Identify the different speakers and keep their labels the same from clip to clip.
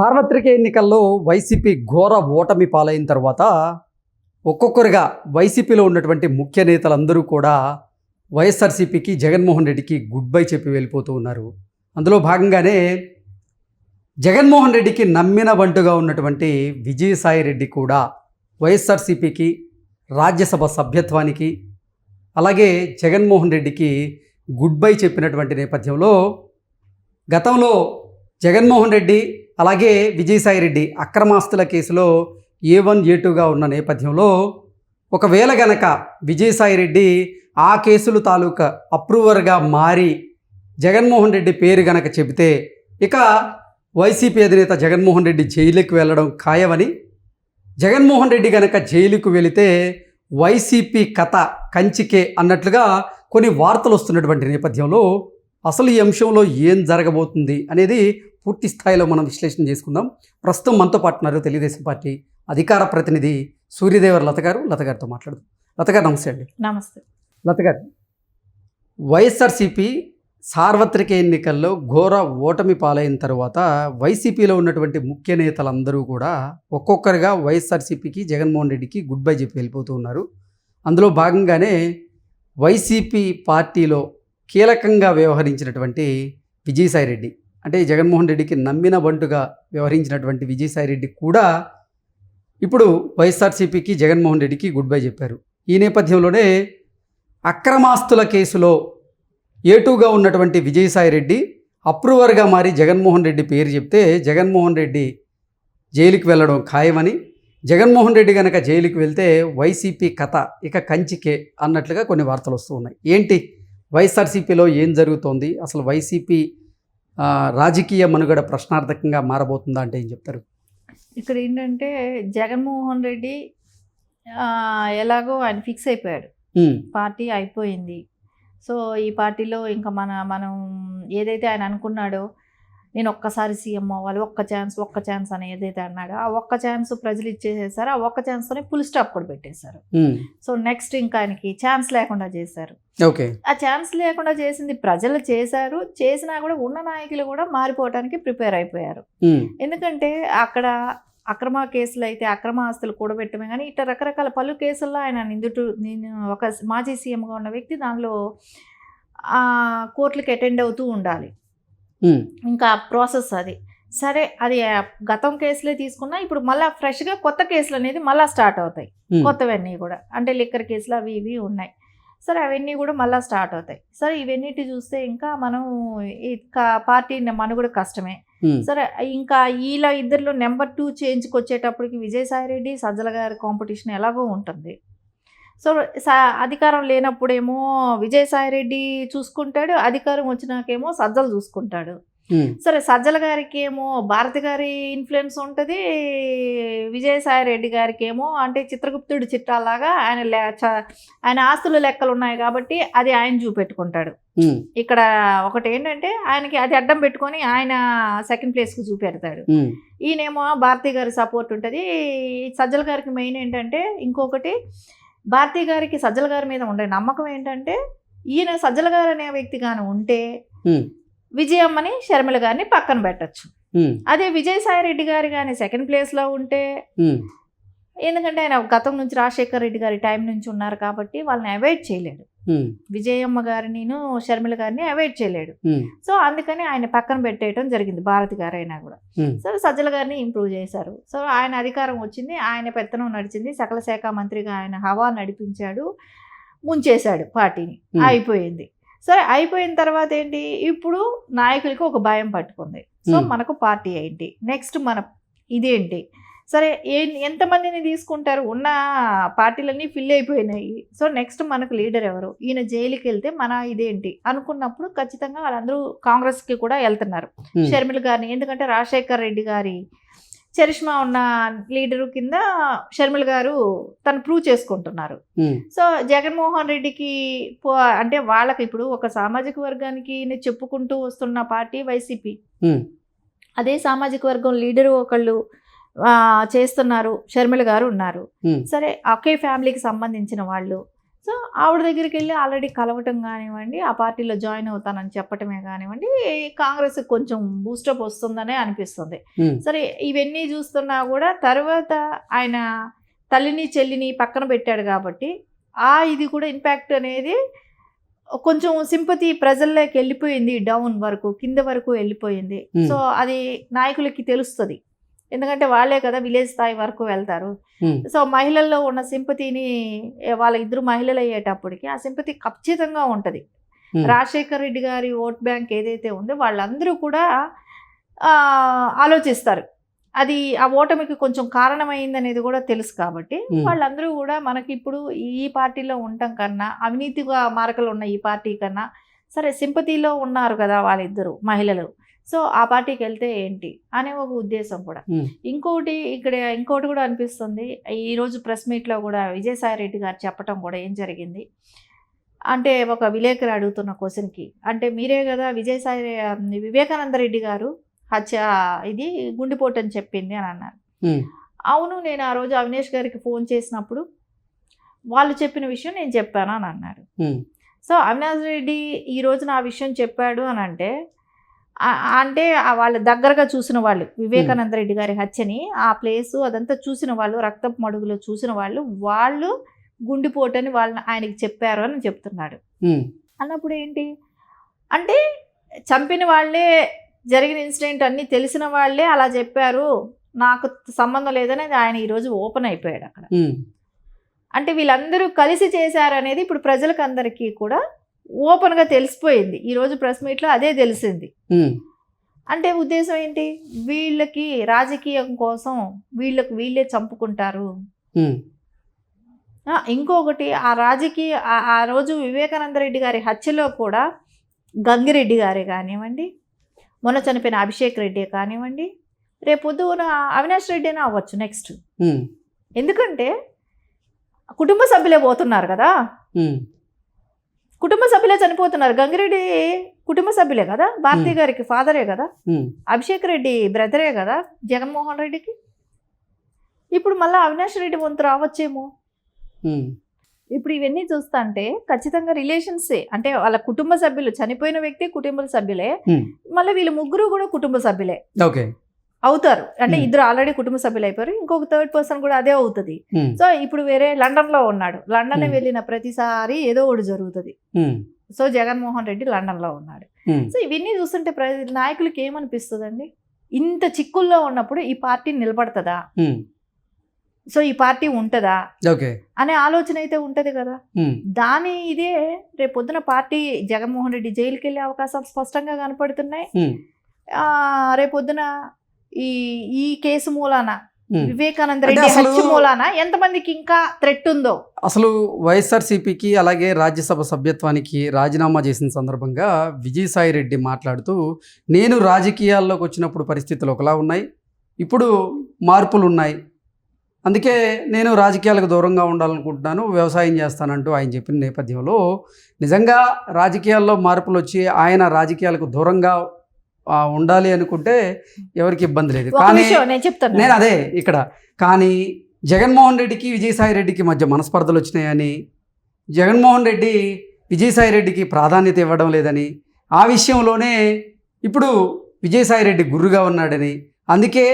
Speaker 1: సార్వత్రిక ఎన్నికల్లో వైసీపీ ఘోర ఓటమి పాలైన తర్వాత ఒక్కొక్కరుగా వైసీపీలో ఉన్నటువంటి ముఖ్య నేతలందరూ కూడా వైఎస్ఆర్సీపీకి జగన్మోహన్ రెడ్డికి గుడ్ బై చెప్పి వెళ్ళిపోతూ ఉన్నారు. అందులో భాగంగానే జగన్మోహన్ రెడ్డికి నమ్మిన వంటుగా ఉన్నటువంటి విజయసాయి రెడ్డి కూడా వైఎస్ఆర్సీపీకి రాజ్యసభ సభ్యత్వానికి అలాగే జగన్మోహన్ రెడ్డికి గుడ్ బై చెప్పినటువంటి నేపథ్యంలో గతంలో జగన్మోహన్ రెడ్డి అలాగే విజయసాయి రెడ్డి అక్రమాస్తుల కేసులో ఏ వన్ ఏ టూగా ఉన్న నేపథ్యంలో ఒకవేళ గనక విజయసాయి రెడ్డి ఆ కేసులు తాలూకా అప్రూవర్గా మారి జగన్మోహన్ రెడ్డి పేరు గనక చెబితే ఇక వైసీపీ అధినేత జగన్మోహన్ రెడ్డి జైలుకి వెళ్ళడం ఖాయమని జగన్మోహన్ రెడ్డి గనక జైలుకు వెళితే వైసీపీ కథ కంచికే అన్నట్లుగా కొన్ని వార్తలు వస్తున్నటువంటి నేపథ్యంలో అసలు ఈ అంశంలో ఏం జరగబోతుంది అనేది పూర్తి స్థాయిలో మనం విశ్లేషణ చేసుకుందాం. ప్రస్తుతం మనతో పాటు ఉన్నారు తెలుగుదేశం పార్టీ అధికార ప్రతినిధి సూర్యదేవర్ లత గారు. లత గారితో లత గారు నమస్తే అండి.
Speaker 2: నమస్తే.
Speaker 1: లత గారు వైఎస్ఆర్సీపీ సార్వత్రిక ఎన్నికల్లో ఘోర ఓటమి పాలైన తర్వాత వైసీపీలో ఉన్నటువంటి ముఖ్య నేతలందరూ కూడా ఒక్కొక్కరుగా వైఎస్ఆర్సీపీకి జగన్మోహన్ రెడ్డికి గుడ్ బై చెప్పి వెళ్ళిపోతూ ఉన్నారు. అందులో భాగంగానే వైసీపీ పార్టీలో కీలకంగా వ్యవహరించినటువంటి విజయసాయి రెడ్డి అంటే జగన్మోహన్ రెడ్డికి నమ్మిన బంటుగా వ్యవహరించినటువంటి విజయసాయి రెడ్డి కూడా ఇప్పుడు వైఎస్ఆర్సీపీకి జగన్మోహన్ రెడ్డికి గుడ్ బై చెప్పారు. ఈ నేపథ్యంలోనే అక్రమాస్తుల కేసులో ఏటూగా ఉన్నటువంటి విజయసాయి రెడ్డి అప్రూవర్గా మారి జగన్మోహన్ రెడ్డి పేరు చెప్తే జగన్మోహన్ రెడ్డి జైలుకి వెళ్ళడం ఖాయమని జగన్మోహన్ రెడ్డి కనుక జైలుకి వెళ్తే వైసీపీ కథ ఇక కంచికే అన్నట్లుగా కొన్ని వార్తలు వస్తూ ఉన్నాయి. ఏంటి? వైఎస్ఆర్సీపీలో ఏం జరుగుతోంది? అసలు వైసీపీ రాజకీయ మనుగడ ప్రశ్నార్థకంగా మారబోతుందా అంటే ఏం చెప్తారు?
Speaker 2: ఇక్కడ ఏంటంటే జగన్మోహన్ రెడ్డి ఎలాగో ఆయన ఫిక్స్ అయిపోయాడు. పార్టీ అయిపోయింది. సో ఈ పార్టీలో ఇంకా మన మనం ఏదైతే ఆయన అనుకున్నాడో నేను ఒక్కసారి సీఎం అవ్వాలి ఒక్క ఛాన్స్ ఒక్క ఛాన్స్ అని ఏదైతే అన్నాడో ఆ ఒక్క ఛాన్స్ ప్రజలు ఇచ్చేసేసారు ఆ ఒక్క ఛాన్స్తోనే ఫుల్ స్టాప్ కూడా పెట్టేశారు. సో నెక్స్ట్ ఇంకా ఆయనకి ఛాన్స్ లేకుండా చేశారు.
Speaker 1: ఓకే.
Speaker 2: ఆ ఛాన్స్ లేకుండా చేసింది ప్రజలు చేశారు చేసినా కూడా ఉన్న నాయకులు కూడా మారిపోవడానికి ప్రిపేర్ అయిపోయారు. ఎందుకంటే అక్కడ అక్రమ కేసులు అయితే అక్రమ ఆస్తులు కూడబెట్టమే కానీ ఇట్లా రకరకాల పలు కేసుల్లో ఆయన నిందుటు నేను ఒక మాజీ సీఎంగా ఉన్న వ్యక్తి దానిలో ఆ, కోర్టులకు అటెండ్ అవుతూ ఉండాలి. ఇంకా ప్రాసెస్ అది. సరే అది గతం కేసులే తీసుకున్నా ఇప్పుడు మళ్ళీ ఫ్రెష్గా కొత్త కేసులు అనేది మళ్ళీ స్టార్ట్ అవుతాయి. కొత్తవన్నీ కూడా. అంటే లిక్కర్ కేసులు అవి ఇవి ఉన్నాయి. సరే అవన్నీ కూడా మళ్ళీ స్టార్ట్ అవుతాయి. సరే ఇవన్నిటి చూస్తే ఇంకా మనం పార్టీ మనుగడ కష్టమే.
Speaker 1: ఉమ్,
Speaker 2: సరే ఇంకా వీళ్ళ ఇద్దరిలో నెంబర్ టూ చేంజ్కి వచ్చేటప్పటికి విజయసాయి రెడ్డి సజ్జల గారి కాంపిటీషన్ ఎలాగో ఉంటుంది. సో అధికారం లేనప్పుడేమో విజయసాయి రెడ్డి చూసుకుంటాడు అధికారం వచ్చినాకేమో సజ్జలు చూసుకుంటాడు. సరే సజ్జల గారికి ఏమో భారతి గారి ఇన్ఫ్లుయెన్స్ ఉంటుంది విజయసాయి రెడ్డి గారికి ఏమో అంటే చిత్రగుప్తుడి చిట్టాలాగా ఆయన ఆయన ఆస్తుల లెక్కలు ఉన్నాయి కాబట్టి అది ఆయన చూపెట్టుకుంటాడు. ఇక్కడ ఒకటి ఏంటంటే ఆయనకి అది అడ్డం పెట్టుకొని ఆయన సెకండ్ ప్లేస్కి చూపెడతాడు. ఈయనేమో భారతి గారి సపోర్ట్ ఉంటుంది. సజ్జల గారికి మెయిన్ ఏంటంటే ఇంకొకటి భారతి గారికి సజ్జల గారి మీద ఉండే నమ్మకం ఏంటంటే ఈయన సజ్జల గారు అనే వ్యక్తి గాను ఉంటే విజయమ్మని షర్మిల గారిని పక్కన పెట్టచ్చు. అదే విజయసాయి రెడ్డి గారు కానీ సెకండ్ ప్లేస్లో ఉంటే ఎందుకంటే ఆయన గతం నుంచి రాజశేఖర్ రెడ్డి గారి టైం నుంచి ఉన్నారు కాబట్టి వాళ్ళని అవాయిడ్ చేయలేడు
Speaker 1: ఉమ్,
Speaker 2: విజయమ్మ గారిని షర్మిల గారిని అవాయిడ్ చేయలేడు. సో అందుకని ఆయన పక్కన పెట్టేయడం జరిగింది భారతి గారు అయినా కూడా సరే సజ్జల గారిని ఇంప్రూవ్ చేశారు. సో ఆయన అధికారం వచ్చింది ఆయన పెత్తనం నడిచింది సకల శాఖ మంత్రిగా ఆయన హవా నడిపించాడు ముంచేశాడు పార్టీని. అయిపోయింది. సరే అయిపోయిన తర్వాత ఏంటి? ఇప్పుడు నాయకులకి ఒక భయం పట్టుకుంది. సో. మనకు పార్టీ ఏంటి? నెక్స్ట్ మన ఇదేంటి? సరే ఏ ఎంతమందిని తీసుకుంటారు? ఉన్న పార్టీలన్నీ ఫిల్ అయిపోయినాయి. సో నెక్స్ట్ మనకు లీడర్ ఎవరు? ఈయన జైలుకి వెళ్తే మన ఇదేంటి? అనుకున్నప్పుడు ఖచ్చితంగా వాళ్ళందరూ కాంగ్రెస్కి కూడా వెళ్తున్నారు. షర్మిల గారిని. ఎందుకంటే రాజశేఖర్ రెడ్డి గారి చరిష్మా ఉన్న లీడరు కింద షర్మిల గారు తను ప్రూవ్ చేసుకుంటున్నారు. సో జగన్మోహన్ రెడ్డికి పో- అంటే వాళ్ళకి ఇప్పుడు ఒక సామాజిక వర్గానికి చెప్పుకుంటూ వస్తున్న పార్టీ వైసీపీ. అదే సామాజిక వర్గం లీడరు ఒకళ్ళు చేస్తున్నారు. షర్మిల గారు ఉన్నారు. సరే ఒకే ఫ్యామిలీకి సంబంధించిన వాళ్ళు. సో ఆవిడ దగ్గరికి వెళ్ళి ఆల్రెడీ కలవటం కానివ్వండి ఆ పార్టీలో జాయిన్ అవుతానని చెప్పటమే కానివ్వండి కాంగ్రెస్ కొంచెం బూస్టప్ వస్తుందనే అనిపిస్తుంది. సరే ఇవన్నీ చూస్తున్నా కూడా తర్వాత ఆయన తల్లిని చెల్లిని పక్కన పెట్టాడు కాబట్టి ఆ ఇది కూడా ఇంపాక్ట్ అనేది కొంచెం సింపతి ప్రజల్లోకి వెళ్ళిపోయింది డౌన్ వరకు కింద వరకు వెళ్ళిపోయింది. సో అది నాయకులకి తెలుస్తుంది. ఎందుకంటే వాళ్ళే కదా విలేజ్ స్థాయి వరకు వెళ్తారు. సో మహిళల్లో ఉన్న సింపతిని వాళ్ళ ఇద్దరు మహిళలు అయ్యేటప్పటికి ఆ సింపతి ఖచ్చితంగా ఉంటుంది. రాజశేఖర్ రెడ్డి గారి ఓట్ బ్యాంక్ ఏదైతే ఉందో వాళ్ళందరూ కూడా ఆలోచిస్తారు. అది ఆ ఓటమికి కొంచెం కారణమైంది అనేది కూడా తెలుసు కాబట్టి. వాళ్ళందరూ కూడా మనకి ఇప్పుడు ఈ పార్టీలో ఉండటం కన్నా అవినీతిగా మార్కలు ఉన్న ఈ పార్టీ కన్నా సరే సింపతిలో ఉన్నారు కదా వాళ్ళిద్దరు మహిళలు. సో ఆ పార్టీకి వెళ్తే ఏంటి అనే ఒక ఉద్దేశం కూడా. ఇంకోటి ఇక్కడ ఇంకోటి కూడా అనిపిస్తుంది ఈరోజు ప్రెస్ మీట్లో కూడా విజయసాయి రెడ్డి గారు చెప్పటం కూడా ఏం జరిగింది? అంటే ఒక విలేకరు అడుగుతున్న క్వశ్చన్కి అంటే మీరే కదా విజయసాయి వివేకానంద రెడ్డి గారు హత్య ఇది గుండెపోటు అని చెప్పింది అని అన్నారు. అవును నేను ఆ రోజు అవినేష్ గారికి ఫోన్ చేసినప్పుడు వాళ్ళు చెప్పిన విషయం నేను చెప్పాను అని అన్నారు. సో అవినాష్ రెడ్డి ఈ రోజు నా విషయం చెప్పాడు అని అంటే అంటే వాళ్ళ దగ్గరగా చూసిన వాళ్ళు వివేకానంద రెడ్డి గారి హత్యని ఆ ప్లేసు అదంతా చూసిన వాళ్ళు రక్తపు మడుగులో చూసిన వాళ్ళు వాళ్ళు గుండెపోటని వాళ్ళని ఆయనకి చెప్పారు అని చెప్తున్నాడు. అన్నప్పుడు ఏంటి అంటే చంపిన వాళ్ళే జరిగిన ఇన్సిడెంట్ అన్నీ తెలిసిన వాళ్ళే అలా చెప్పారు. నాకు సంబంధం లేదనేది ఆయన ఈరోజు ఓపెన్ అయిపోయాడు అక్కడ. అంటే వీళ్ళందరూ కలిసి చేశారనేది ఇప్పుడు ప్రజలకు అందరికీ కూడా ఓపెన్గా తెలిసిపోయింది. ఈరోజు ప్రెస్ మీట్లో అదే తెలిసింది. అంటే ఉద్దేశం ఏంటి? వీళ్ళకి రాజకీయం కోసం వీళ్ళకి వీళ్ళే చంపుకుంటారు. ఇంకొకటి ఆ రాజకీయ ఆ- రోజు వివేకానంద రెడ్డి గారి హత్యలో కూడా గంగిరెడ్డి గారే కానివ్వండి మొన్న చనిపోయిన అభిషేక్ రెడ్డి కానివ్వండి రేపు పొద్దున అవినాష్ రెడ్డినే అవ్వచ్చు నెక్స్ట్. ఎందుకంటే కుటుంబ సభ్యులే పోతున్నారు కదా. కుటుంబ సభ్యులే చనిపోతున్నారు. గంగిరెడ్డి కుటుంబ సభ్యులే కదా? భారతీ. గారికి ఫాదరే కదా? అభిషేక్ రెడ్డి బ్రదరే కదా జగన్మోహన్ రెడ్డికి? ఇప్పుడు మళ్ళీ అవినాష్ రెడ్డి వంతు రావచ్చేమో? ఇప్పుడు ఇవన్నీ చూస్తుంటే ఖచ్చితంగా రిలేషన్సే. అంటే వాళ్ళ కుటుంబ సభ్యులు చనిపోయిన వ్యక్తి కుటుంబ సభ్యులే. మళ్ళీ వీళ్ళు ముగ్గురు కూడా కుటుంబ సభ్యులే.
Speaker 1: ఓకే.
Speaker 2: అవుతారు. అంటే. ఇద్దరు ఆల్రెడీ కుటుంబ సభ్యులు అయిపోయారు ఇంకొక థర్డ్ పర్సన్ కూడా అదే అవుతుంది. సో ఇప్పుడు వేరే లండన్లో ఉన్నాడు లండన్. వెళ్ళిన ప్రతిసారి ఏదో ఒకటి జరుగుతుంది. సో జగన్మోహన్ రెడ్డి లండన్లో ఉన్నాడు సో ఇవన్నీ చూస్తుంటే నాయకులకి ఏమనిపిస్తుందండి? ఇంత చిక్కుల్లో ఉన్నప్పుడు ఈ పార్టీ నిలబడుతుందా? సో ఈ పార్టీ ఉంటుందా? అనే ఆలోచన అయితే ఉంటది కదా. దాని ఇదే రేపు పొద్దున పార్టీ జగన్మోహన్ రెడ్డి జైలుకి వెళ్ళే అవకాశాలు స్పష్టంగా కనపడుతున్నాయి.
Speaker 1: ఉమ్,
Speaker 2: ఆ, రేపు పొద్దున ఈ ఈ కేసు మూలాన. వివేకానంద రెడ్డి
Speaker 1: అసలు-
Speaker 2: హత్య మూలాన? ఎంతమందికి ఇంకా థ్రెట్ ఉందో?
Speaker 1: అసలు వైఎస్ఆర్సీపీకి అలాగే రాజ్యసభ సభ్యత్వానికి రాజీనామా చేసిన సందర్భంగా విజయసాయి రెడ్డి మాట్లాడుతూ నేను రాజకీయాల్లోకి వచ్చినప్పుడు పరిస్థితులు ఒకలా ఉన్నాయి. ఇప్పుడు మార్పులు ఉన్నాయి. అందుకే నేను రాజకీయాలకు దూరంగా ఉండాలనుకుంటున్నాను. వ్యవసాయం చేస్తానంటూ ఆయన చెప్పిన నేపథ్యంలో నిజంగా రాజకీయాల్లో మార్పులు వచ్చి ఆయన రాజకీయాలకు దూరంగా ఉండాలి అనుకుంటే ఎవరికి ఇబ్బంది లేదు. కానీ
Speaker 2: నేను చెప్తాను
Speaker 1: నేను అదే ఇక్కడ. కానీ జగన్మోహన్ రెడ్డికి విజయసాయి రెడ్డికి మధ్య మనస్పర్ధలు వచ్చినాయని జగన్మోహన్ రెడ్డి విజయసాయి రెడ్డికి ప్రాధాన్యత ఇవ్వడం లేదని ఆ విషయంలోనే ఇప్పుడు విజయసాయి రెడ్డి గుర్రుగా ఉన్నాడని అందుకే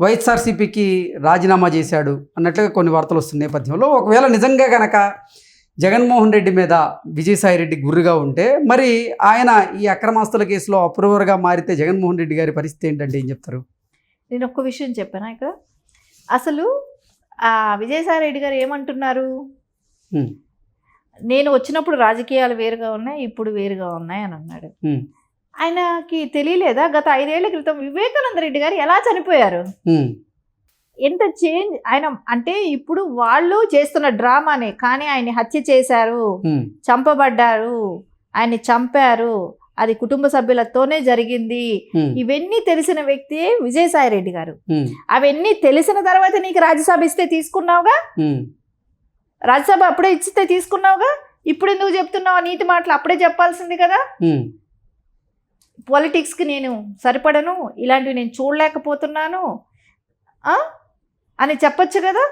Speaker 1: వైఎస్ఆర్సీపీకి రాజీనామా చేశాడు అన్నట్లుగా కొన్ని వార్తలు వస్తున్న నేపథ్యంలో. ఒకవేళ నిజంగా గనక జగన్మోహన్ రెడ్డి మీద విజయసాయి రెడ్డి గుర్రుగా ఉంటే మరి ఆయన ఈ అక్రమాస్తుల కేసులో అప్రూవర్గా మారితే జగన్మోహన్ రెడ్డి గారి పరిస్థితి ఏంటంటే ఏం చెప్తారు?
Speaker 2: నేను ఒక్క విషయం చెప్పాను ఇక్కడ? అసలు విజయసాయి రెడ్డి గారు ఏమంటున్నారు. నేను వచ్చినప్పుడు రాజకీయాలు వేరుగా ఉన్నాయి ఇప్పుడు వేరుగా ఉన్నాయి అని అన్నాడు. ఆయనకి తెలియలేదా? గత ఐదేళ్ళ క్రితం వివేకానంద రెడ్డి గారు ఎలా చనిపోయారు? ఎంత చేంజ్ ఆయన అంటే ఇప్పుడు వాళ్ళు చేస్తున్న డ్రామానే కానీ ఆయన్ని హత్య చేశారు చంపబడ్డారు ఆయన్ని చంపారు అది కుటుంబ సభ్యులతోనే జరిగింది. ఇవన్నీ తెలిసిన వ్యక్తి విజయసాయి రెడ్డి గారు. అవన్నీ తెలిసిన తర్వాత నీకు రాజ్యసభ ఇస్తే తీసుకున్నావుగా? రాజ్యసభ అప్పుడే ఇచ్చితే తీసుకున్నావుగా? ఇప్పుడు ఎందుకు చెప్తున్నావు? నీతి మాటలు అప్పుడే చెప్పాల్సింది కదా? పాలిటిక్స్కి నేను సరిపడను ఇలాంటివి నేను చూడలేకపోతున్నాను? అని చెప్పొచ్చు కదా?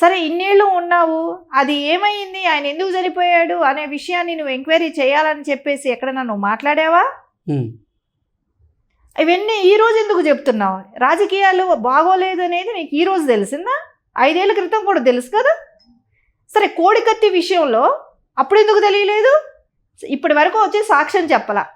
Speaker 2: సరే ఇన్నేళ్ళు ఉన్నావు అది ఏమైంది? ఆయన ఎందుకు చనిపోయాడు అనే విషయాన్ని నువ్వు ఎంక్వైరీ చేయాలని చెప్పేసి ఎక్కడన్నా నువ్వు మాట్లాడావా? ఇవన్నీ ఈ రోజు ఎందుకు చెప్తున్నావు? రాజకీయాలు బాగోలేదు అనేది నీకు ఈ రోజు తెలిసిందా? ఐదేళ్ళ క్రితం కూడా తెలుసు కదా? సరే కోడికత్తి విషయంలో అప్పుడు ఎందుకు తెలియలేదు? ఇప్పటి వరకు వచ్చి సాక్ష్యం చెప్పలా.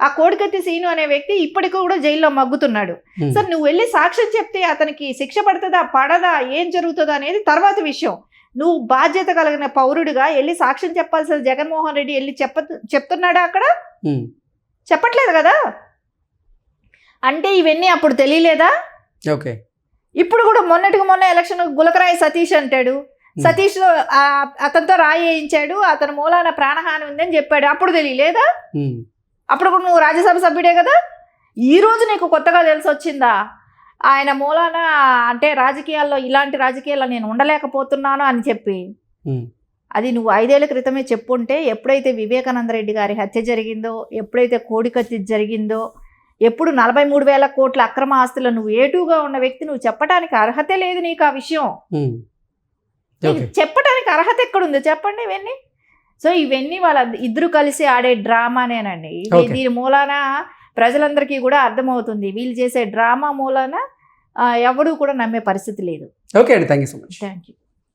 Speaker 2: ఆ కోడికత్తి సీను అనే వ్యక్తి ఇప్పటికి కూడా జైల్లో మగ్గుతున్నాడు. సరే నువ్వు వెళ్ళి సాక్ష్యం చెప్తే అతనికి శిక్ష పడుతుందా పడదా ఏం జరుగుతుందా అనేది తర్వాత విషయం. నువ్వు బాధ్యత కలిగిన పౌరుడిగా వెళ్ళి సాక్ష్యం చెప్పాల్సిన జగన్మోహన్ రెడ్డి వెళ్ళి చెప్ప చెప్తున్నాడా అక్కడ? చెప్పట్లేదు కదా? అంటే ఇవన్నీ అప్పుడు తెలియలేదా?
Speaker 1: ఓకే.
Speaker 2: ఇప్పుడు కూడా మొన్నటికి మొన్న ఎలక్షన్ గులకరాయి సతీష్ అంటాడు. సతీష్ అతనితో రాయి వేయించాడు. అతని మూలాన ప్రాణహాని ఉందని చెప్పాడు. అప్పుడు తెలియలేదా? అప్పుడు కూడా నువ్వు రాజ్యసభ సభ్యుడే కదా? ఈ రోజు నీకు కొత్తగా తెలిసి వచ్చిందా ఆయన మూలాన అంటే రాజకీయాల్లో ఇలాంటి రాజకీయాల్లో నేను ఉండలేకపోతున్నాను అని చెప్పి. అది నువ్వు ఐదేళ్ళ క్రితమే చెప్పుంటే ఎప్పుడైతే వివేకానంద రెడ్డి గారి హత్య జరిగిందో ఎప్పుడైతే కోడికత్తి జరిగిందో ఎప్పుడు నలభై మూడు వేల కోట్ల అక్రమ ఆస్తులు నువ్వు ఏటుగా ఉన్న వ్యక్తి నువ్వు చెప్పడానికి అర్హత లేదు నీకు ఆ విషయం. చెప్పడానికి అర్హత ఎక్కడుంది చెప్పండి ఇవన్నీ. సో ఇవన్నీ వాళ్ళ ఇద్దరు కలిసి ఆడే డ్రామానేనండి. దీని మూలాన ప్రజలందరికీ కూడా అర్థమవుతుంది. వీళ్ళు చేసే డ్రామా మూలాన ఎవడూ కూడా నమ్మే పరిస్థితి లేదు.
Speaker 1: ఓకే అండి. Thank you so much.
Speaker 2: Thank you